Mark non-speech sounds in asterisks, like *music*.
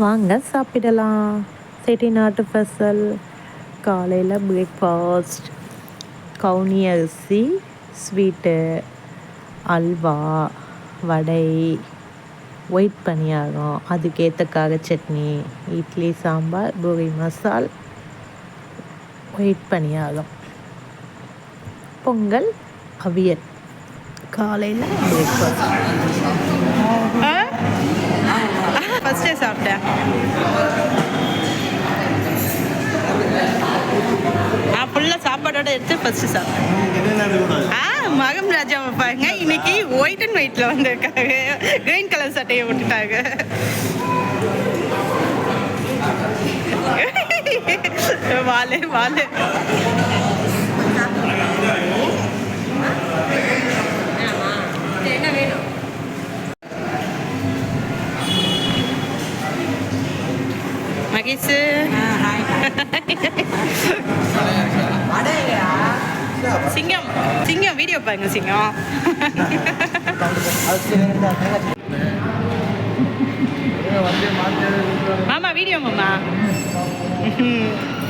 வாங்க சாப்பிடலாம். செட்டிநாட்டு பசல் காலையில் பிரேக்ஃபாஸ்ட் கவுனி அரிசி ஸ்வீட்டு அல்வா வடை ஒயிட் பணியாரம் அதுக்கேற்ற கார சட்னி இட்லி சாம்பார் பூரி மசால் ஒயிட் பணியாரம். பொங்கல் அவியல். காலையில் பிரேக்ஃபாஸ்ட் சாப்பாடோட எடுத்து ஃபஸ்ட்டு சாப்பிட்டேன் ஆ மகம் ராஜாவை பாருங்க இன்னைக்கு ஒயிட் அண்ட் ஒயிட்டில் வந்திருக்காங்க. கிரீன் கலர் சட்டையை விட்டுட்டாங்க வாலு வாலு. என்ன வேணும் மகேஷ் சிங்கம் சிங்கம் வீடியோ பாருங்க சிங்கம். *laughs* மாமா வீடியோ மாமா. *laughs*